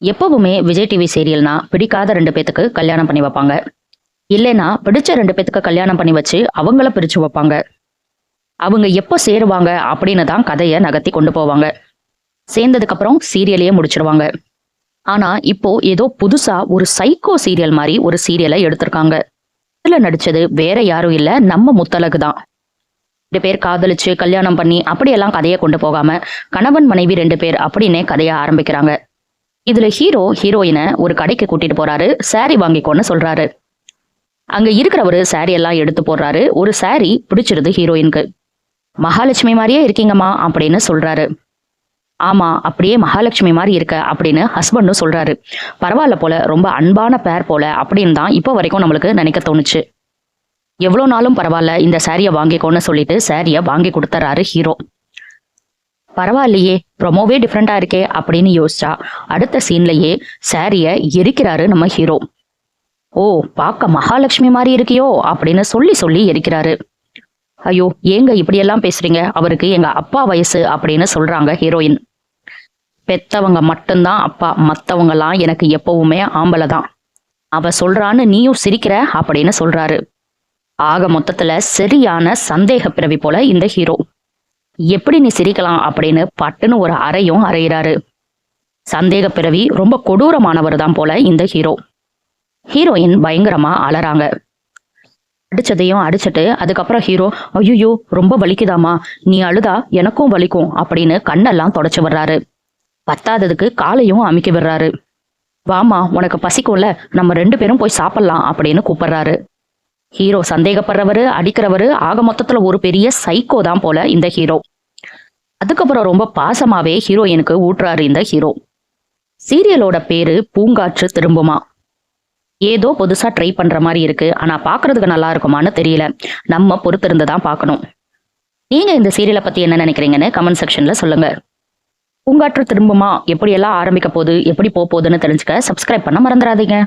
எப்பவுமே விஜய் டிவி சீரியல்னா பிடிக்காத ரெண்டு பேத்துக்கு கல்யாணம் பண்ணி வைப்பாங்க. இல்லைன்னா பிடிச்ச ரெண்டு பேத்துக்கு கல்யாணம் பண்ணி வச்சு அவங்கள பிரிச்சு வைப்பாங்க. அவங்க எப்போ சேருவாங்க அப்படின்னு தான் கதையை நகர்த்தி கொண்டு போவாங்க. சேர்ந்ததுக்கு அப்புறம் சீரியலையே முடிச்சிருவாங்க ஆனா இப்போ ஏதோ புதுசா ஒரு சைக்கோ சீரியல் மாதிரி ஒரு சீரியலை எடுத்திருக்காங்க. இதுல நடிச்சது வேற யாரும் இல்ல நம்ம முத்தலகு தான். ரெண்டு பேர் காதலிச்சு கல்யாணம் பண்ணி அப்படியெல்லாம் கதையை கொண்டு போகாம கணவன் மனைவி ரெண்டு பேர் அப்படின்னே கதையை ஆரம்பிக்கிறாங்க. இதுல ஹீரோ ஹீரோயினை ஒரு கடைக்கு கூட்டிட்டு போறாரு. சாரி வாங்கிக்கோன்னு சொல்றாரு. அங்க இருக்கிறவரு சாரி எல்லாம் எடுத்து போடுறாரு. ஒரு சாரி பிடிச்சிருது ஹீரோயினுக்கு. மகாலட்சுமி மாதிரியே இருக்கீங்கம்மா அப்படின்னு சொல்றாரு. ஆமா அப்படியே மகாலட்சுமி மாதிரி இருக்க அப்படின்னு ஹஸ்பண்டும் சொல்றாரு. பரவாயில்ல போல ரொம்ப அன்பான பேர் போல அப்படின்னு தான் இப்போ வரைக்கும் நம்மளுக்கு நினைக்க தோணுச்சு. எவ்வளோ நாளும் பரவாயில்ல இந்த சாரியை வாங்கிக்கோன்னு சொல்லிட்டு சாரியை வாங்கி கொடுத்துறாரு ஹீரோ. பரவாயில்லையே ரொம்பவே டிஃப்ரெண்டா இருக்கே அப்படின்னு யோசிச்சா அடுத்த சீன்லயே சாரியை எரிக்கிறாரு நம்ம ஹீரோ ஓ பார்க்க மகாலட்சுமி மாதிரி இருக்கியோ அப்படின்னு சொல்லி சொல்லி எரிக்கிறாரு. ஐயோ ஏங்க இப்படியெல்லாம் பேசுறீங்க? அவருக்கு எங்க அப்பா வயசு அப்படின்னு சொல்றாங்க ஹீரோயின் பெத்தவங்க மட்டும்தான் அப்பா மத்தவங்கலாம் எனக்கு எப்பவுமே ஆம்பளை தான். அவ சொல்றான்னு நீயும் சிரிக்கிற அப்படின்னு சொல்றாரு. ஆக மொத்தத்துல சரியான சந்தேக பிறவி போல இந்த ஹீரோ எப்படி நீ சிரிக்கலாம் அப்படின்னு பட்டுன்னு ஒரு அறையும் அறையிறாரு. சந்தேக பிறவி ரொம்ப கொடூரமானவர் தான் போல இந்த ஹீரோ. ஹீரோயின் பயங்கரமா அலறாங்க. அடிச்சதையும் அடிச்சிட்டு அதுக்கப்புறம் ஹீரோ ஐயோ ரொம்ப வலிக்குதாமா நீ அழுதா எனக்கும் வலிக்கும் அப்படின்னு கண்ணெல்லாம் தொடச்சு விடுறாரு. பத்தாததுக்கு காலையும் அமைக்க விடுறாரு. வாமா உனக்கு பசிக்கும்ல. நம்ம ரெண்டு பேரும் போய் சாப்பிடலாம் அப்படின்னு கூப்பிடுறாரு. ஹீரோ சந்தேகப்படுறவரு அடிக்கிறவரு ஆக மொத்தத்துல ஒரு பெரிய சைக்கோ தான் போல இந்த ஹீரோ அதுக்கப்புறம் ரொம்ப பாசமாவே ஹீரோயினுக்கு ஊட்டுறாரு இந்த ஹீரோ சீரியலோட பேரு பூங்காற்று திரும்புமா? ஏதோ புதுசா ட்ரை பண்ற மாதிரி இருக்கு. ஆனா பாக்குறதுக்கு நல்லா இருக்குமான்னு தெரியல. நம்ம பொறுத்திருந்து தான் பார்க்கணும் நீங்க இந்த சீரியலை பத்தி என்ன நினைக்கிறீங்கன்னு கமெண்ட் செக்ஷன்ல சொல்லுங்க. பூங்காற்று திரும்புமா? எப்படியெல்லாம் ஆரம்பிக்க போகுது? எப்படி போக போகுதுன்னு தெரிஞ்சுக்க சப்ஸ்கிரைப் பண்ண மறந்துடாதீங்க.